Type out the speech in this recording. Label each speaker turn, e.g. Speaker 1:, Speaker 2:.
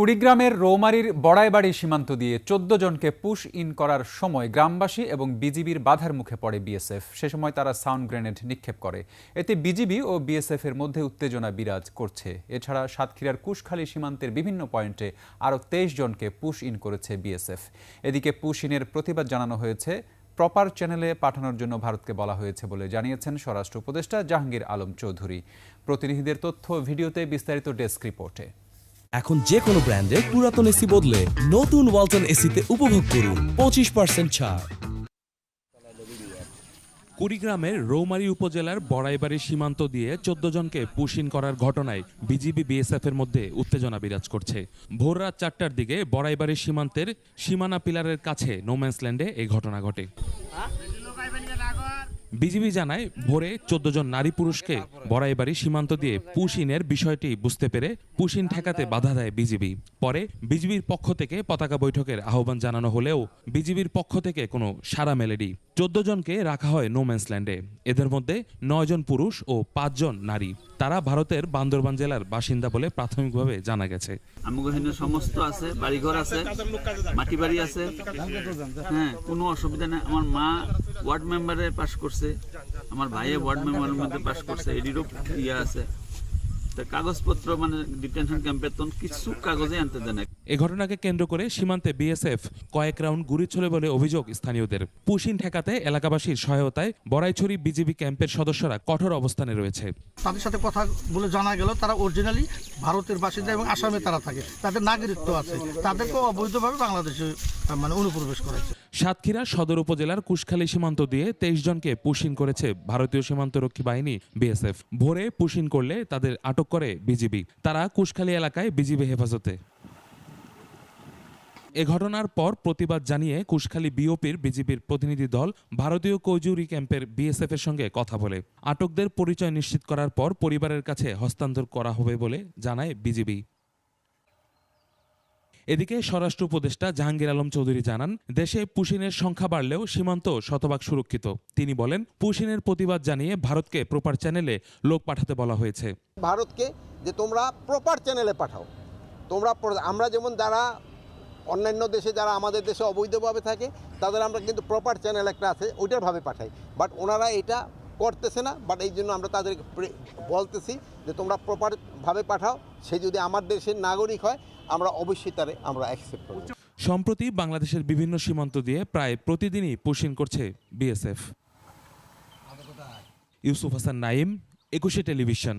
Speaker 1: কুড়িগ্রামের রৌমারীর বড়াইবাড়ি সীমান্ত দিয়ে চোদ্দ জনকে পুশ ইন করার সময় গ্রামবাসী এবং বিজিবির বাধার মুখে পড়ে বিএসএফ। সে সময় তারা সাউন্ড গ্রেনেড নিক্ষেপ করে। এতে বিজিবি ও বিএসএফ এর মধ্যে উত্তেজনা বিরাজ করছে। এছাড়া সাতক্ষীরার কুশখালী সীমান্তের বিভিন্ন পয়েন্টে আরও তেইশ জনকে পুশ ইন করেছে বিএসএফ। এদিকে পুশ ইনের প্রতিবাদ জানানো হয়েছে। প্রপার চ্যানেলে পাঠানোর জন্য ভারতকে বলা হয়েছে বলে জানিয়েছেন স্বরাষ্ট্র উপদেষ্টা জাহাঙ্গীর আলম চৌধুরী। প্রতিনিধিদের তথ্য ভিডিওতে বিস্তারিত ডেস্ক রিপোর্টে।
Speaker 2: এখন যে কোনো ব্র্যান্ডের পুরাতন এসি বদলে নতুন ওয়ালটন এসিতে উপভোগ করুন পঁচিশ পার্সেন্ট ছাড়।
Speaker 3: কুড়িগ্রামের রৌমারী উপজেলার বড়াইবাড়ি সীমান্ত দিয়ে চোদ্দ জনকে পুশিন করার ঘটনায় বিজিবি বিএসএফ এর মধ্যে উত্তেজনা বিরাজ করছে। ভোর রাত চারটার দিকে বড়াইবাড়ি সীমান্তের সীমানা পিলারের কাছে নোম্যান্সল্যান্ডে এই ঘটনা ঘটে। বিজিবি জানায়, ভোরে চোদ্দ জন নারী পুরুষকে বড়াইবাড়ি সীমান্ত দিয়ে পুশিনের বিষয়টি বুঝতে পেরে পুশিন ঠেকাতে বাধা দেয় বিজিবি। পরে বিজিবির পক্ষ থেকে পতাকা বৈঠকের আহ্বান জানানো হলেও বিজিবির পক্ষ থেকে কোনো সারা মেলেনি। চোদ্দ জনকে রাখা হয় নোম্যান্সল্যান্ডে এদের মধ্যে নয় জন পুরুষ ও পাঁচজন নারী। তারা ভারতের বান্দরবান জেলার বাসিন্দা বলে প্রাথমিকভাবে জানা গেছে।
Speaker 4: সমস্ত আছে, বাড়িঘর আছে মাটি বাড়ি আছে। হ্যাঁ কোনো অসুবিধা নেই। আমার মা ওয়ার্ড মেম্বারে পাস করছে, আমার ভাইয়ে ওয়ার্ড মেম্বারের মধ্যে পাশ করছে, এডিরও ইয়ে আছে। কাগজপত্র মানে ডিটেনশন ক্যাম্পের তখন কিছু কাগজে আনতে দেয় না
Speaker 3: এ ঘটনাকে কেন্দ্র করে সীমান্তে বিএসএফ কয়েক রাউন্ড গুলি ছোলে বলে অভিযোগ স্থানীয়দের। পুশিন ঠেকাতে এলাকাবাসীর সহায়তায় বড়াইছড়ি বিজিবি ক্যাম্পের সদস্যরা কঠোর অবস্থানে রয়েছে।
Speaker 5: তাদের সাথে কথা বলে জানা গেল তারা অরিজিনালি ভারতের বাসিন্দা এবং আসামে তারা থাকে। তাদের নাগরিকত্ব আছে। তাদেরকেও অবৈধভাবে বাংলাদেশে মানে অনুপ্রবেশ করেছে
Speaker 3: সাতক্ষীরা সদর উপজেলার কুশখালী সীমান্ত দিয়ে তেইশ জনকে পুশিন করেছে ভারতীয় সীমান্তরক্ষী বাহিনী, বিএসএফ। ভোরে পুশিন করলে তাদের আটক করে বিজিবি। তারা কুশখালী এলাকায় বিজিবি হেফাজতে। এ ঘটনার পর প্রতিবাদ জানিয়ে কুশখালী বিওপির বিজিবির প্রতিনিধি দল ভারতীয় কৈজুরি ক্যাম্পের বিএসএফ এর সঙ্গে কথা বলে। আটকদের পরিচয় নিশ্চিত করার পর পরিবারের কাছে হস্তান্তর করা হবে বলে জানায় বিজিবি। এদিকে স্বরাষ্ট্র উপদেষ্টা জাহাঙ্গীর আলম চৌধুরী জানান, দেশে পুশিনের সংখ্যা বাড়লেও সীমান্ত শতভাগ সুরক্ষিত। তিনি বলেন, পুশিনের প্রতিবাদ জানিয়ে ভারতকে প্রপার চ্যানেলে লোক পাঠাতে বলা হয়েছে।
Speaker 6: ভারতকে যে তোমরা প্রপার চ্যানেলে পাঠাও। তোমরা আমরা যেমন যারা অন্যান্য দেশে, যারা আমাদের দেশে অবৈধভাবে থাকে, তাদের আমরা কিন্তু প্রপার চ্যানেল একটা আছে, ওইটার ভাবে পাঠাই। বাট ওনারা এটা করতেছে না বাট এই জন্য আমরা তাদের বলতেছি যে তোমরা প্রপারভাবে পাঠাও। সে যদি আমার দেশের নাগরিক হয় আমরা অবশ্যই তারে আমরা অ্যাকসেপ্ট করব।
Speaker 3: সম্প্রতি বাংলাদেশের বিভিন্ন সীমান্ত দিয়ে প্রায় প্রতিদিনই পুশিন করছে বিএসএফ ইউসুফ হাসান নাইম একুশে টেলিভিশন।